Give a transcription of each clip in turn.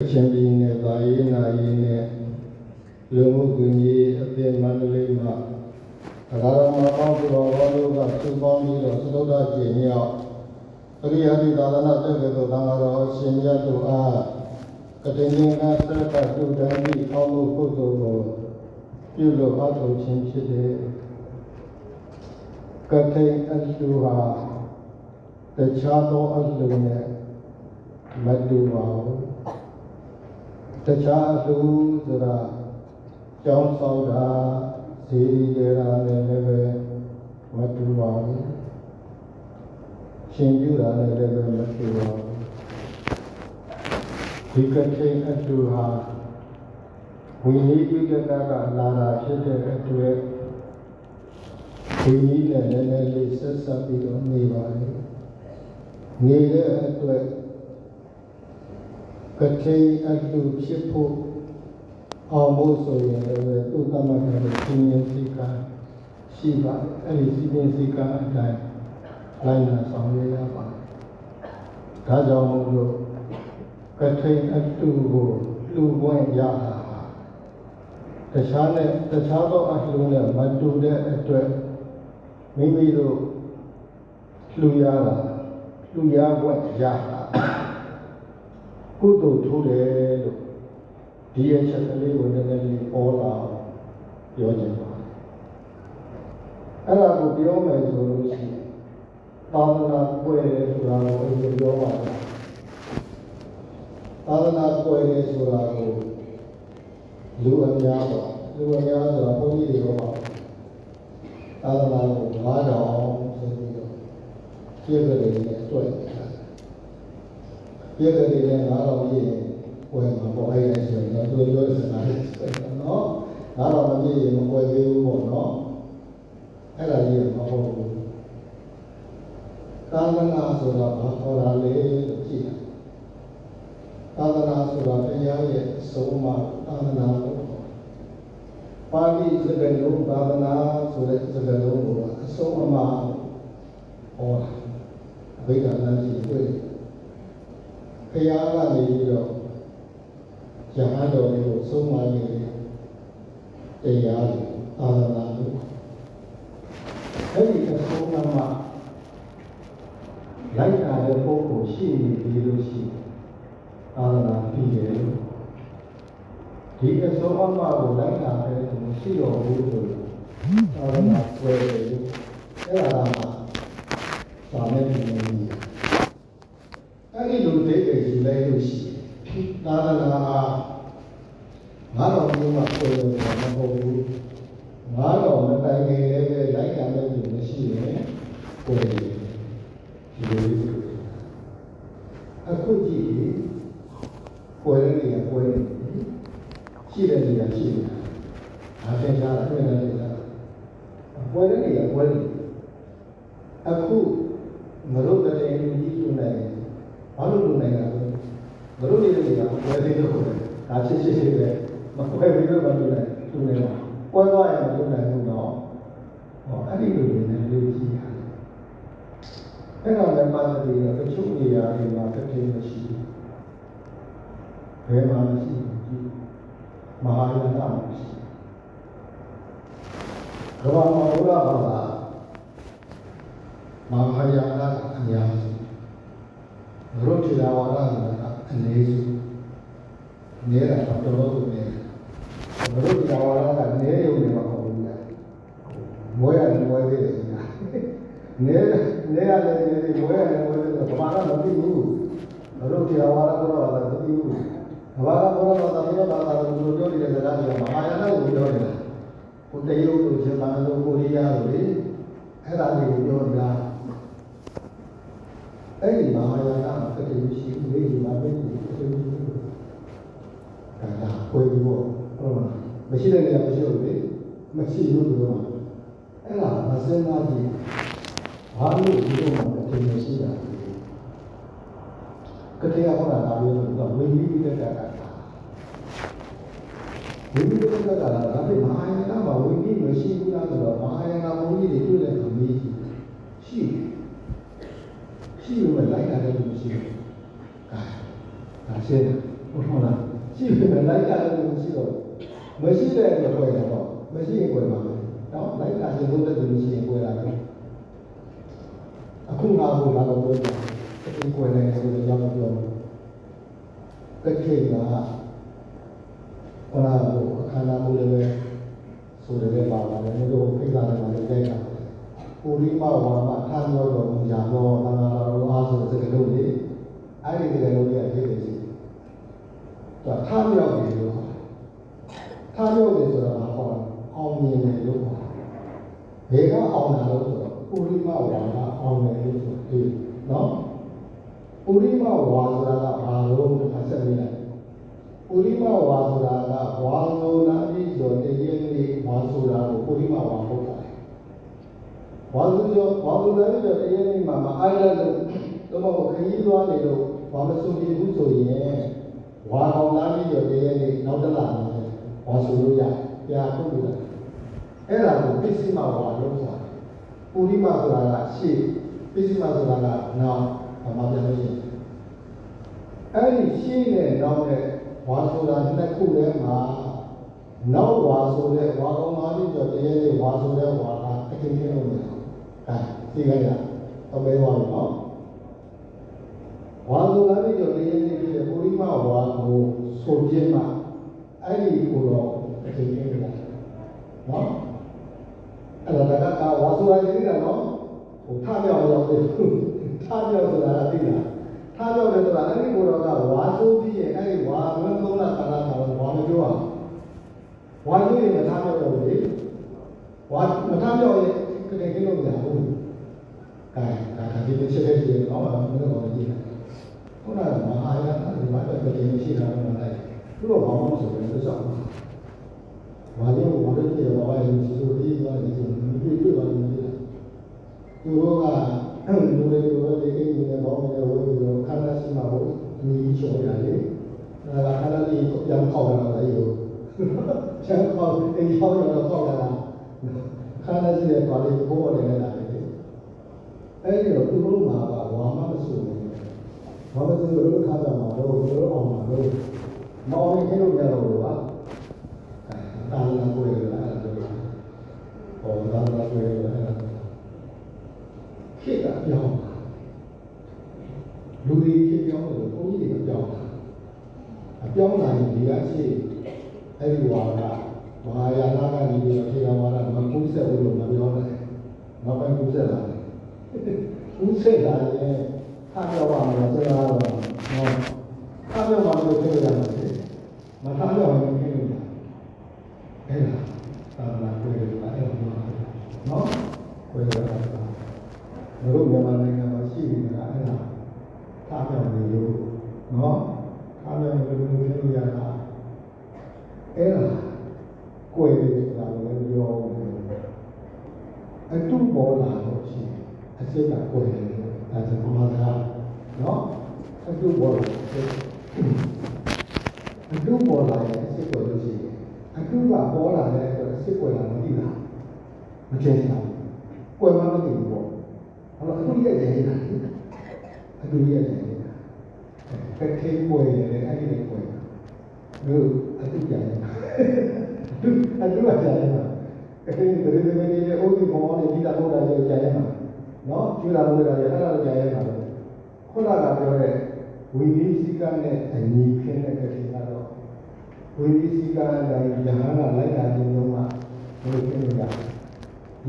ချင်းပြည်နယ်သာရေးနာရေးနဲ့လူမှုကွန်ရက်အသင်းမန္တလေးမှာအရာတော်မှာပေါင်းပြီးတော့ဘောလို့ကစုပေါင်းပြီးတော့သုဒ္ဓကျင့်မြောက်အရိယာတိသာသနာတက်တဲ့သံဃာတော်ရှင်မြတ်တို့အားကတိဉ္ကသရတတုတံဤအောင်းမှုပုဂ္ဂိုလ်ကိုပြုလို့အထောက်ခြင်းဖြစ်တဲ့ကတိအတုဟာတခြားသောအလှနဲ့မတူပါဘူး တခြားအလူဆိုတာကြောင်းဆောင်တာဇီရီကြတာလည်းလည်းပဲမတူပါဘူးရှင်ပြတာလည်းလည်းပဲမတူပါဘူးဒီကတိအတူဟာဝိနည်းပိကတကလာတာဖြစ်တဲ့အတွက်ဝိနည်းနဲ့လည်းလည်းလေးဆက်ဆက်ပြီးတော့နေပါလေနေတဲ့အတွက် ကတိအတူဖြစ်ဖို့အောင်ဖို့ဆိုရင်လည်းသူ့တမန်တော်ရှင်ရင်စိတ်ကရှိပါအဲ့ဒီစီရင်စိတ်ကအတိုင်းလိုက်နာဆောင်ရွက်ရပါတယ်ဒါကြောင့်မို့လို့ကတိအတူကိုလူပွင့်ရတာတခြားနဲ့တခြားသောအလှူနဲ့မတူတဲ့အတွက်မိမိတို့လှူရတာလှူရခွင့်ရတာ ကုသိုလ်ထိုးတယ်လို့ဒီအချက်ကလေးကိုနည်းနည်းလေးပေါ်လာအောင်ပြောချင်ပါတယ်အဲ့ဒါကိုပြောမယ်ဆိုလို့ရှိရင်သာသနာပွဲတယ်ဆိုတာကိုအရင်ပြောပါမယ်သာသနာပွဲတယ်ဆိုတာကိုလူအများပါလူအများဆိုတာဘုန်းကြီးတွေတော့ပါသာသနာကို၅တောင်ဆိုပြီးတော့ပြည့်ကြတယ်နဲ့တွေ့တယ် ပြည့်တဲ့တဲ့ငါတော်ကြီးရင်ပွဲမှာပေါ်အဲ့ဒါဆိုရင်တော့သူပြောစကားလေးဆိုတော့နော်ငါတော်မကြီးရင်မပွဲသေးဘူးပေါ့နော်အဲ့ဒါကြီးမဟုတ်ဘူးသာသနာဆိုတာဘာခေါ်တာလဲလို့ကြည့်တာသာသနာဆိုတာတရားရဲ့အဆုံးအမသာသနာလို့ခေါ်တယ်ပါဠိစကားလုံးသာသနာဆိုတဲ့စကားလုံးကိုအဆုံးအမဟောတာအဘိဓမ္မာကြီးတွေ့တယ် ဖရာကနေပြီးတော့ရဟန်းတော်တွေကိုဆုံးမနေတဲ့တရားတွေအာရဏလို့အဲ့ဒီအဆုံးအမလိုက်တာတဲ့ပုဂ္ဂိုလ်ရှိနေပြီလို့ရှိရင်အာရဏပြီးတယ်လို့ဒီအဆုံးအမကိုလိုက်တာပဲမရှိတော့ဘူးဆိုရင်အာရဏဆွဲတယ်လို့အဲ့ဒါကမှသာမဲ့နေနေတယ် အဲ့ဒီလိုဒိဋ္ဌိယူလိုက်လို့ရှိရင်သာသနာဟာငါတော်မျိုးမှပေါ်လို့မဟုတ်ဘူးငါတော်မတိုင်ခင်လည်းပဲလိုက်တာလည်းမရှိရင်ပေါ်တယ်ဒီလိုလေးအခုကြည့်ပေါ်တဲ့နေရာပေါ်နေရှိတဲ့နေရာရှိနေတာအားဖြင့်ရှားတာတွေ့တယ်နေတာပေါ်တဲ့နေရာပေါ်နေအခုမလို့တဲ့ရင်ကြီးယူနိုင်တယ် ဘာလို့လုပ်နိုင်တာလဲမလို့နေတဲ့နေရာဝယ်သေးလို့ခေါ်တယ်ဒါချစ်ချစ်ချစ်ပဲမဝယ်ပြီးတော့မလုပ်နိုင်သူနေမှာပွဲသွားရင်မလုပ်နိုင်ဘူးတော့ဟောအဲ့ဒီလိုနေနေလေးကြည့်ရတယ်အဲ့တော့လည်းပါတိရတချို့နေရာတွေမှာတစ်ထည်မရှိဘူးဘယ်မှာမရှိဘူးမဟာယာနမရှိကမ္ဘာမှာဘုရားဘာသာမဟာယာနအများကြီး ရုပ်တရားဝါဒဆိုတာအနေစုနေတာတော့တော်တော်ကိုနေရုပ်တရားဝါဒကနေရုံနဲ့မဟုတ်ဘူးလားမွေးရတယ်မွေးသေးတယ်ညာနေနေရတယ်နေတယ်မွေးရတယ်မွေးသေးတယ်ဘာမှမသိဘူးရုပ်တရားဝါဒကတော့မသိဘူးဘာသာဘောဘာသာဘောဘာသာကိုပြောနေတဲ့စကားတွေကမဟာယာနကိုပြောနေတာကိုတရုတ်ကိုဂျပန်ကိုကိုရီးယားကိုလေအဲ့ဒါတွေကိုပြောနေတာအဲ့ဒီမဟာယာနမှာတကယ်ရှိနေဒီမှာပဲဒီလိုမျိုးဒါကကိုယ်ဘောဟုတ်လား မရှိတဲ့နေရာမရှိဘူးလေမရှိဘူးလို့ပြောမှာအဲ့ဒါမစင်သားကြီးဘာလို့ဒီလိုမှတကယ်မရှိတာကတိယဟောတာဒါမျိုးတော့ဝိနည်းပိတ္တကတာဝိနည်းပိတ္တကတာဒါပေမဲ့မဟာယာနမှာဝိနည်းမရှိဘူးလားဆိုတော့မဟာယာနဘုန်းကြီးတွေတွေ့တဲ့အခါမေးရှိတယ်ရှိလို့ပဲလိုက်တာလည်းမရှိဘူး။ဒါဒါရှင်းတယ်။ဟုတ်ဟုတ်လားရှိတယ်လိုက်ကြတယ်လို့ရှိတော့ မရှိတဲ့အတွက်ပွဲတော့မရှိရင်ပွဲပါမယ်နော်လိုက်ကြရင်လုံးတဲ့သူရှိရင်ပွဲလာတယ်အခုငါ့ကိုလာတော့ပွဲတယ်ဒီပွဲနေဆိုတော့ရောက်ပြောကခေကဟောလာကိုအခမ်းအနားမှုလည်းပဲဆိုတယ်ပါပါတယ်ဘုရားခိစ္စလည်းလည်းကြိုက်တာပူရိမဝါမထမ်းရောတော်မူရာတော်သံဃာတော်အားဆိုတဲ့စကားလုံးလေးအဲ့ဒီစကားလုံးလေးအဖြစ်ဖြစ်ရှိတယ်သူကထားမြောက်တယ်လို့ခေါ်တယ် ထားမြောက်တယ်ဆိုတာကဟောအောင်မြင်တယ်လို့ခေါ်တယ်ဘယ်ကအောင်တာလို့ဆိုတော့ပူရိမဝါကအောင်တယ်လို့ဆိုတယ်နော်ပူရိမဝါဆိုတာကဘာလို့တစ်ဆက်နေလိုက်ပူရိမဝါဆိုတာကဝါဆိုနာပြီးဆိုတည်းရဲ့လေးဝါဆိုတာကိုပူရိမဝါဟုတ်တာဝါဆိုရောဝါဆိုနာပြီးဆိုတည်းရဲ့လေးမှာမအိုင်လန်လို့တော့ခရီးသွားနေလို့ဘာမဆိုပြဘူးဆိုရင်ဝါအောင်နာပြီးဆိုတည်းရဲ့လေးနောက်တစ်လမှာ ဝါဆိုလို့ရပြာထုတ်လို့အဲ့ဒါကိုပစ္စည်းမဝါလို့ခေါ်တယ်ပူရိမဆိုတာကရှေ့ပစ္စည်းမဆိုတာကနောက်ဘာမှပြန်လို့ရှိရင်အဲ့ဒီရှင်းတဲ့နောက်တဲ့ဝါဆိုတာနှစ်ခုထဲမှာနောက်ဝါဆိုတဲ့ဝါကောင်သားပြီးတော့တရေလေးဝါဆိုတဲ့ဝါကအချင်းချင်းလို့ရတယ်။အဲသိကြရ။အမေဝါနော်။ဝါဆိုတာပြီးတော့တရေလေးဖြစ်တဲ့ပုရိမဝါကိုဆိုပြင်းမှ အဲ့ဒီကိုတော့အချင်းချင်းလို့ရတယ်။နော်။အဲ့တော့ဒါကဝါဆိုတာရှိတာနော်။ဟိုထားပြောင်းရောက်တယ်။ထားပြောင်းဆိုတာသိလား။ထားပြောတယ်ဆိုတာအဲ့ဒီကိုတော့ကဝါဆိုးပြီးရင်အဲ့ဒီဝါမင်းသုံးလကာလမှာဝါမပြောအောင်ဝါဆိုးရင်မထားပြောတော့လေဝါမထားပြောရင်ခက်ခဲလို့မရဘူးအဲဒါကဒီလိုချက်တဲ့ကြီးတော့မင်းတို့ကကြည့်ခုနကမဟာယာဒီမှာတော့တကယ်ရှိတာမှမဟုတ်ဘူးသူတို့ဘာမှမဆိုဘူးသူစောဝါလေးဝါ လေးတွေဝါရင်စီဆိုဒီဝါဒီဒီတွေ့တွေ့ပါလိမ့်မယ်သူတို့ကအဲ့လူတွေကိုလည်းဒီကိစ္စနဲ့ပေါင်းနေဝဲပြီးတော့ခန္ဓာရှိမှာကိုဒီချော်ရတယ်။ဒါကခန္ဓာလေးကိုပြန်ခေါက်လာတာလေ။ချမ်းခေါက်အိမ်ခေါက်ရတော့ခေါက်လာတာ။ခန္ဓာရှိတဲ့ဘာလေးကိုပေါ်နေလာတယ်။အဲ့ဒီတော့သူတို့မှာကဝါမမဆိုဘူး။ဘာလို့လဲဆိုတော့ခါကြမှာတော့ဘယ်လိုအောင်မှာလို့ မောင်ရင်ခင်းလို့ရတော့လို့ပါ။အဲတာလာကိုရလာတယ်။ဟောတာလာကိုရလာတယ်။ခေတ်ကပြောင်းတာလူတွေခေတ်ပြောင်းလို့ဘုန်းကြီးတွေပြောင်းတာအပြောင်းလာရင်ဒီကရှိအဲ့ဒီဝါကမဟာယာနကနေပြီးတော့ထေရဝါဒမကုသဘူးလို့မပြောနဲ့နောက်ပိုင်းကုသလာတယ်ကုသလာရင်ထားပြောပါမယ်ဆိုတာတော့ဟောထားပြောပါလို့ပြောရတယ် မထားပြောရင်ခင်းလို့ရတယ်အဲ့ဒါသာနာကိုယ်ကအဲ့လိုနော်ကိုယ်ကတို့မြန်မာနိုင်ငံမှာရှိနေတာအဲ့ဒါထားပြောနေလို့နော်ထားပြောနေလို့ပြောလို့ရတာအဲ့ဒါကိုယ်တွေဆိုတာလည်းပြောတယ်အတူပေါ်လာတော့ရှိအစိတ်ကကိုယ်တယ်ဒါကြောင့်ဘာသာနော်အတူပေါ်လာ အတူပေါ်လာရဲ့အစိတ်ကိုလို့ရှိတယ်အတူကပေါ်လာတဲ့အတွက်အစိတ်ကိုလာမသိလားမကျင်းဘူးကိုယ်မှမသိဘူးပေါ့အဲ့တော့အခုရက်ရဲ့နေတာအခုရက်ရဲ့နေတာဖက်ခေပွေတယ်အဲ့ဒီလေပွေလို့အခုကြတယ်သူအခုကကြတယ်မှာအဲ့ဒီဘယ်လိုလဲဒီအိုးဒီမောလေးဒီတာတော့တာလေးကြတယ်မှာနော်ကျူလာလို့ရတယ်အဲ့ဒါလည်းကြတယ်မှာခုနကပြောတဲ့ ဝိနည်းစည်းကမ်းနဲ့အညီခင်းတဲ့ကတိကတော့ဝိနည်းစည်းကမ်းအတိုင်းယဟန်ကလိုက်တာခြင်းလုံးမှာဘယ်လိုဖြစ်နေကြလဲ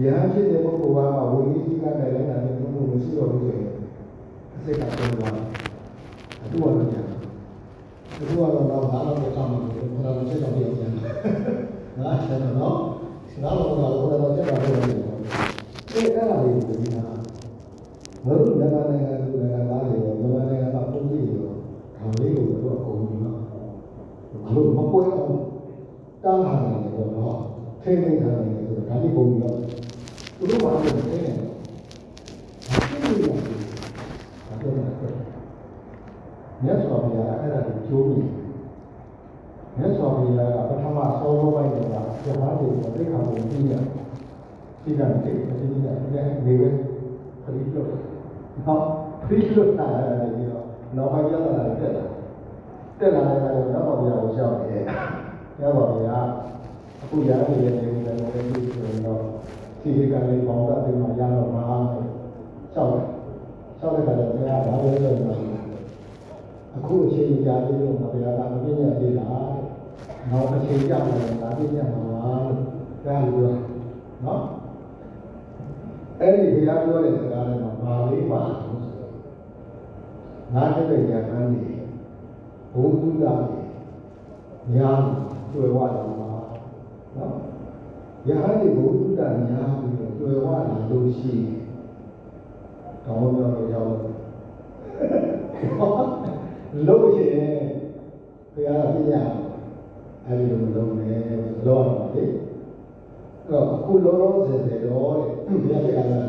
ယဟန်ဖြစ်တဲ့ပုဂ္ဂိုလ်ကဝိနည်းစည်းကမ်းနဲ့လည်းနာတယ်ဘုရားမရှိတော့ဘူးဆိုရင်အစိတ်ကပေါ်သွားတယ်အတူတူကြတယ်အတူတူကတော့တော့ဘာလို့ကောင်းမှာလဲဘုရားစိတ်တော်ပြည့်တယ်ငါချက်တော့နော်ငါတော့တော့ဘုရားစိတ်တော်ပြည့်တယ်ဒီအဲ့ဒါလေးကိုဒီမှာ ဘုရားနိုင်ငံနိုင်ငံသူနိုင်ငံသားတွေရောမြန်မာနိုင်ငံကပုံစံရောဒါလေးကိုတော့အကုန်ပြီးတော့ဘာလို့မပွဲအောင်တားထားတယ်ပေါ့နော်ထိနေထားတယ်ဆိုတော့ဒါလေးပုံပြီးတော့သူတို့ဘာလို့လဲတဲ့။ဘာဖြစ်လို့လဲ။ဘာလို့လဲ။မြတ်စွာဘုရားအဲ့ဒါကိုကြိုးပြီးမြတ်စွာဘုရားကပထမဆောလုံးပိုင်းကဇာတ်တွေကိုသိခါဖို့ပြီးရတယ်။ဒီကနေ့ဒီနေ့ဒီနေ့နေပဲခရီးလို့။ ဟောခရီးလို့တာရတယ်ပြီးတော့နောက်ပိုင်းရလာတယ်ပြက်လာ။တက်လာတဲ့အခါကျတော့တော့ဘုရားကိုရှောက်တယ်။ရပါဗျာ။အခုရတဲ့နေနေနေနေဆိုရင်တော့ဒီဒီကလေးပေါင်းတာဒီမှာရတော့မှာရှောက်တယ်။ရှောက်တဲ့အခါကျတော့ဘုရားဘာလို့လဲဆိုတော့အခုအချိန်ကြာသေးလို့ဘုရားကမပြည့်ညတ်သေးတာ။နောက်အချိန်ကြာတယ်ငါပြည့်ညတ်မှာပါလို့ဒါလိုပြောနော်။အဲ့ဒီဘုရားပြောတဲ့စကားတွေမှာ ဘာလေးပါလို့ဆိုတော့ငါတဲ့ဉာဏ်ကန်းကြီးဘုသူလာညာကျွယ်ဝလာမှာနော်ယဟန်ဒီဘုသူလာညာပြီးတော့ကျွယ်ဝလာလို့ရှိရင်ကောင်းပြောလို့ရောက်လို့လို့ရှိရင်ဘုရားကပြညာအဲဒီလိုမလုပ်နဲ့လောရပါလေအဲ့တော့အခုလောလောဆယ်ဆယ်တော့တဲ့ဘုရားပြလာ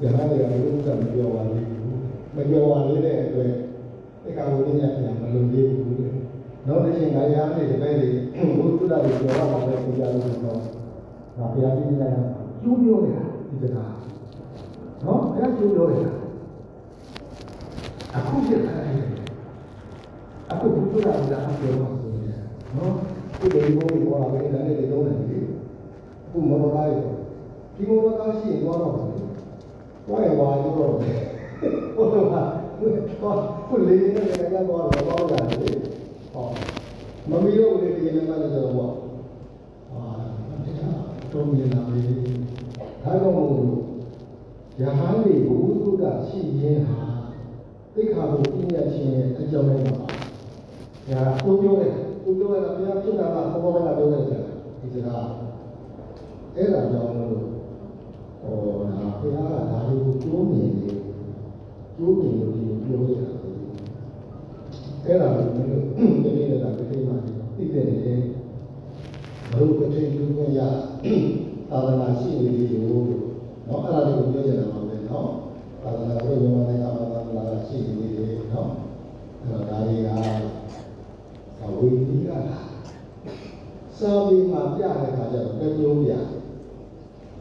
တယ်ယဟန်ဒီကဘုသူလာမပြောပါဘူးမပြောပါလေတဲ့အတွက်ဒီကဝိညာဉ်ပြန်မလုံသေးဘူးတဲ့နောက်တစ်ချိန်ခါရမ်းနေတပည့်တွေဘုသူလာကိုပြောရမှာပဲပြရလို့ဆိုတော့ငါဘုရားပြညာကျိုးပြောနေတာဒီစကားနော်ဘုရားကျိုးပြောနေတာအခုဖြစ်တာအဲ့အခုဘုသူလာကပြောမှာဆိုရင်နော်ဒီလိုမျိုးပြောတာပဲဒါနဲ့လည်းလုံးတယ်လေအခုမောတော်ကားရောဒီမောတော်ကားရှိရင်တော့တော့ ဘာလဲဝါရောတော့ဘုရားကခုလေးနေတယ်ကတော့တော့တော့ရတယ်ဟောမမီရောလေးတကယ်လည်းမလည်းတော့ဘောအာတော့မြင်လာပြီဒါကြောင့်မို့ယဟန်တွေဘုသူကရှိရင်းဟာသိခါကိုပြည့်ညတ်ခြင်းရဲ့အကြောင်းလေးပါ။ညာကိုပြောတယ်ကိုပြောတယ်ဘုရားဖြစ်တာကဘောဘောကပြောတယ်ဒီစကားအဲ့ဒါကြောင့်မို့ ဟောဒါဘုရားကဒါလေးကိုကျိုးမြင်နေကျိုးမြင်လို့ဒီပြောရတာအဲ့ဒါကိုလည်းဒီနေ့လည်းဒါပြည့်မှာသိတယ်လေဘုရားကတိကျူရသာသနာရှိနေပြီလို့เนาะအဲ့ဒါလေးကိုပြောချင်တာပါပဲเนาะသာသနာ့ဘုရားမြန်မာနိုင်ငံမှာသာသနာရှိနေပြီเนาะအဲ့တော့ဒါတွေကဝိသီကလာစာပေမှာပြတဲ့အခါကျတော့တစ်မျိုးပြ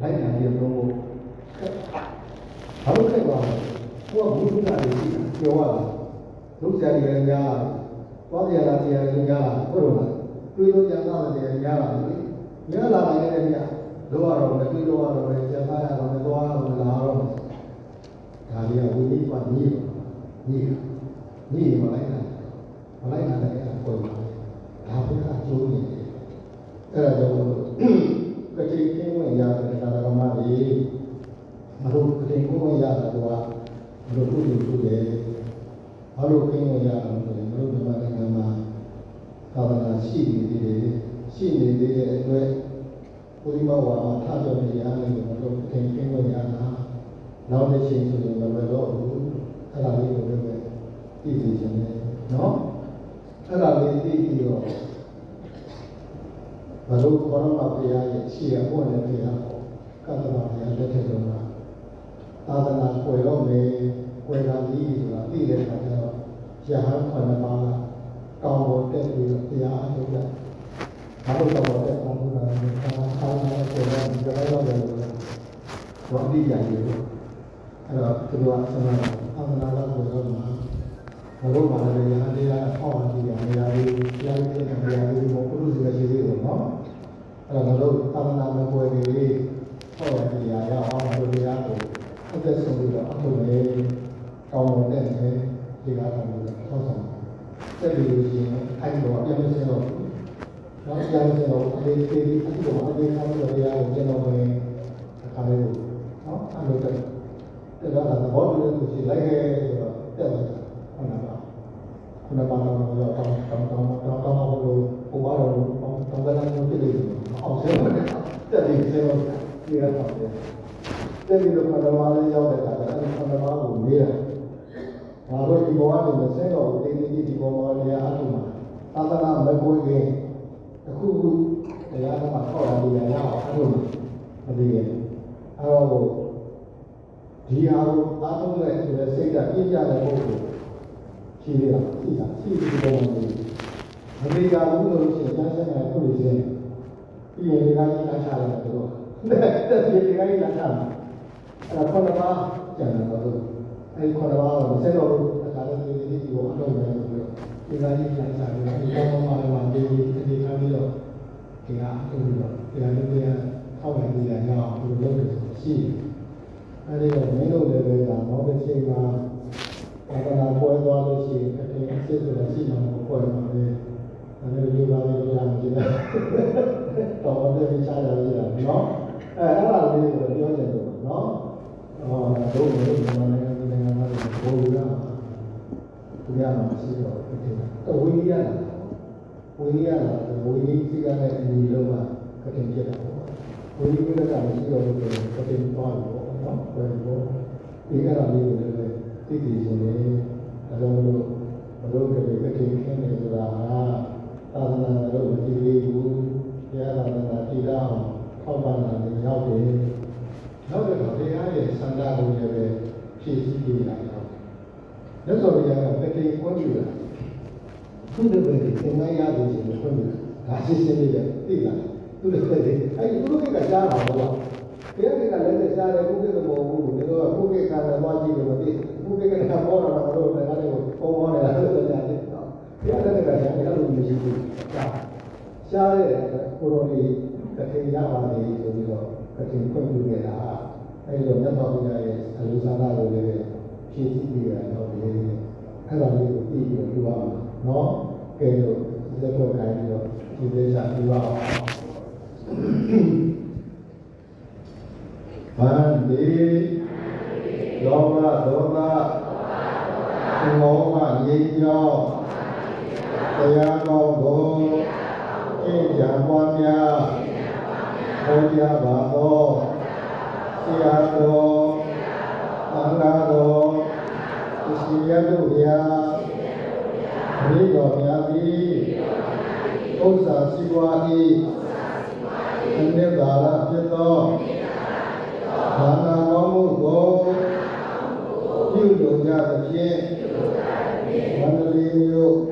လိုက်နာပြလို့ဘာလို့ခက်ပါလဲကိုကဘုရားတွေရှိပြောရတာဒုစရတွေလည်းများလာသွားကြလာတရားတွေများလာဟုတ်လို့လားတွေးလို့ကြံသားတယ်များလာတယ်များလာတယ်လည်းများလောရတော့လည်းတွေးလို့ရတော့လည်းကြံသားရတော့လည်းသွားရတော့လာတော့ဒါလေးကဝိနည်းပါညည်းညည်းညည်းမလိုက်နိုင်မလိုက်နိုင်တဲ့အဲ့ပေါ်ပါဒါဘုရားကျိုးနေတယ်အဲ့ဒါကြောင့်ကတိကင်းဝင်ရတဲ့ကာလကမကြီးမလို့ကတိကင်းဝင်ရတာက မလို့ပြုလို့ပြုတယ်မလို့ကင်းဝင်ရအောင်ဆိုရင်မလို့ဒီမှာနိုင်ငံမှာသာသနာရှိနေသေးတယ်ရှိနေသေးတဲ့အတွက်ဘုရားဝါမှာထားကြနေရတယ်မလို့ကတိကင်းဝင်ရတာနောက်တစ်ချိန်ဆိုရင်မလွယ်တော့ဘူးအဲ့ဒါလေးကိုလည်းသိသိချင်တယ်နော်အဲ့ဒါလေးသိပြီးတော့ဘလို့ခေါရမဘုရားရဲ့ရှိရဘုရားနဲ့ဘုရားကတ္တဗဘုရားလက်ထက်တုန်းက သာသနာကွယ်တော့မယ်ကွယ်တာပြီးဆိုတာသိတဲ့အခါကျတော့ရဟန်းခန္ဓာမှာကောင်းဖို့တက်ပြီးတော့တရားအထုတ်တယ်။ဘာလို့တော့တဲ့ကောင်းဖို့လဲ။သာသာနဲ့ကွယ်တော့ဒီလိုတော့တယ်လို့ဘာတိရည်လို့အဲ့တော့သူကဆန္ဒသာသနာကကွယ်တော့မှာဘလို့ပါလဲရဟန်းတရားအဟောင်းအကြည့်ရနေရာလေးတရားလေးနဲ့နေရာလေးကိုပုရုဇေရှိသေးတယ်နော်။အဲ့တော့တို့သာသနာမကွယ်ကြီးဟောရတရားရအောင်လို့တရားကိုအ သက်ဆုံးပြီးတော့အထုနေကောင်းတဲ့နဲ့ဒီကားကောင်းလို့ထောက်ဆောင်တက်ပြီးလို့ရှိရင်အဲ့ဒီတော့ပြန်မစင်းတော့နောက်ပြန်စင်းတော့အေးအေးအဲ့ဒီတော့အေးကောင်းတဲ့တရားကိုပြန်တော့ဝင်အခါလေးကိုနော်အဲ့လိုတက်တက်တော့သဘောတူလို့ရှိလိုက်ခဲ့ဆိုတော့တက်တယ်ဟုတ်လားခုနကဘာလို့တော့တောင်းတောင်းတောင်းတောင်းတောင်းလို့ဟိုဘာလို့တောင်းတောင်းကလည်းဖြစ်နေတယ်အောင်စင်းတယ်တက်ပြီးစင်းတော့ဒီကတော့ တက်ပြီးတော့ခန္ဓာမာလေးရောက်တဲ့အခါကျအဲ့ဒီခန္ဓာမာကိုမေးတာငါတို့ဒီဘဝနေမစဲတော့ဘူးတင်းတင်းဒီဘဝနေရာအထုမှာသာသနာမကွေးခင်အခုခုတရားဓမ္မဟောတာဒီရအောင်အဲ့လိုမသိရဲ့အဲ့တော့ဒီဟာကိုအားလုံးနဲ့ဆိုတဲ့စိတ်ဓာတ်ပြည့်ကြတဲ့ပုဂ္ဂိုလ်ရှိရတာရှိတာရှိဒီဘဝနေအမေရိကန်ဘူးလို့ရှိရင်ကျန်းစင်တဲ့ခုလိုချင်းပြီးရင်ဒီကကြီးလာချလာတယ်တော့တဲ့ဒီကကြီးလာချလာအဲ့ ဒါခေါင်းပါကျန်တယ်တော့အဲ့ခေါင်းပါကိုဆက်တော့အခါလေးဒီဒီကိုအလုပ်မယ်ဆိုတော့ဒီကကြီးလာချလာတယ်ဒီကောင်းမှလည်းမဒီဒီခါပြီးတော့ဒီကအလုပ်ပြီးတော့ဒီကနေ့ကထောက်ရည်ရအောင်ဒီလိုလုပ်တယ်ရှိတယ်အဲ့ဒီတော့မင်းတို့လည်းပဲဒါနောက်တစ်ချိန်မှာဘာသာနာပွဲသွားလို့ရှိရင်အတင်းအစစ်ဆိုတာရှိမှာမပွဲမှာပဲအဲ့ဒါလိုပါလို့ရမှာကြည့်တယ်တော့ဘာလဲချာရရနော်အဲအဲ့ဒါလေးကိုပြောချင်တယ်နော် အော်တို့တို့မြန်မာနိုင်ငံဒီနိုင်ငံမှာဘိုးရဒီရမှာရှိတော့ဒီတော့ဝိနည်းရတာဝိနည်းရတာဝိနည်းစိကနဲ့အညီလုံးကကတင်ပြတာပေါ့ဝိနည်းကလည်းမရှိတော့ဘူးဆိုတော့ကတင်သွားပြီပေါ့နော်ဘယ်လိုဒီအဲ့ဒါလေးကိုလည်းသိသိချင်းလေးအလုံးလို့ဘလို့ကလေးကတင်ခင်းနေဆိုတာဟာသာသနာတော်မကြည့်သေးဘူးတရားသာသနာတည်ရအောင်ထောက်ပံ့တာလည်းရောက်တယ် နောက်တော့တရားရဲ့စံတာကိုလည်းပဲဖြည့်ဆည်းပြရအောင်လက်စော်ရကတကယ်ကွန်ပြူလာသူ့တဲ့ဘယ်သင်္ကန်းရတယ်ဆိုတော့ကွန်ပြူလာဒါရှင်းရှင်းလေးပဲသိလားသူ့တဲ့ဘယ်အဲ့ဒီဘုလိုကကြားတာဘောတရားကလည်းလက်စားတယ်ဘုကိကမဟုတ်ဘူးဒီတော့ဘုကိကလည်းသွားကြည့်လို့မသိဘုကိကလည်းပေါ်တော့တော့လည်းလည်းပုံပေါ်နေတာလို့ဆိုကြတယ်နော်တရားလည်းကလည်းအဲ့လိုမရှိဘူးရှားတဲ့ကိုရိုနီတကယ်ရပါလေဆိုပြီးတော့ တကယ်ခွင့်ပြုခဲ့တာအဲ့လိုမြတ်စွာဘုရားရဲ့အလိုဆန္ဒကိုလည်းဖြည့်ဆည်းပြီးရတော့ဒီအဲ့ဒါလေးကိုပြီးပြီးတော့ပြောရမှာနော်ကဲလို့လက်ဖွဲ့ခိုင်းပြီးတော့ဒီလေးစားပြောရအောင်ဗန္ဒီလောဘဒေါသမောဟငြိမ်းချောတရားကောင်းကိုကျင့်ကြံပွားများ ဟောကြားပါသောဆရာတော်သံဃာတော်သရှိရတို့ဗျာမိတော်များသည်ဥစ္စာစီဝါ၏အနိဗ္ဗာန်ဖြစ်သော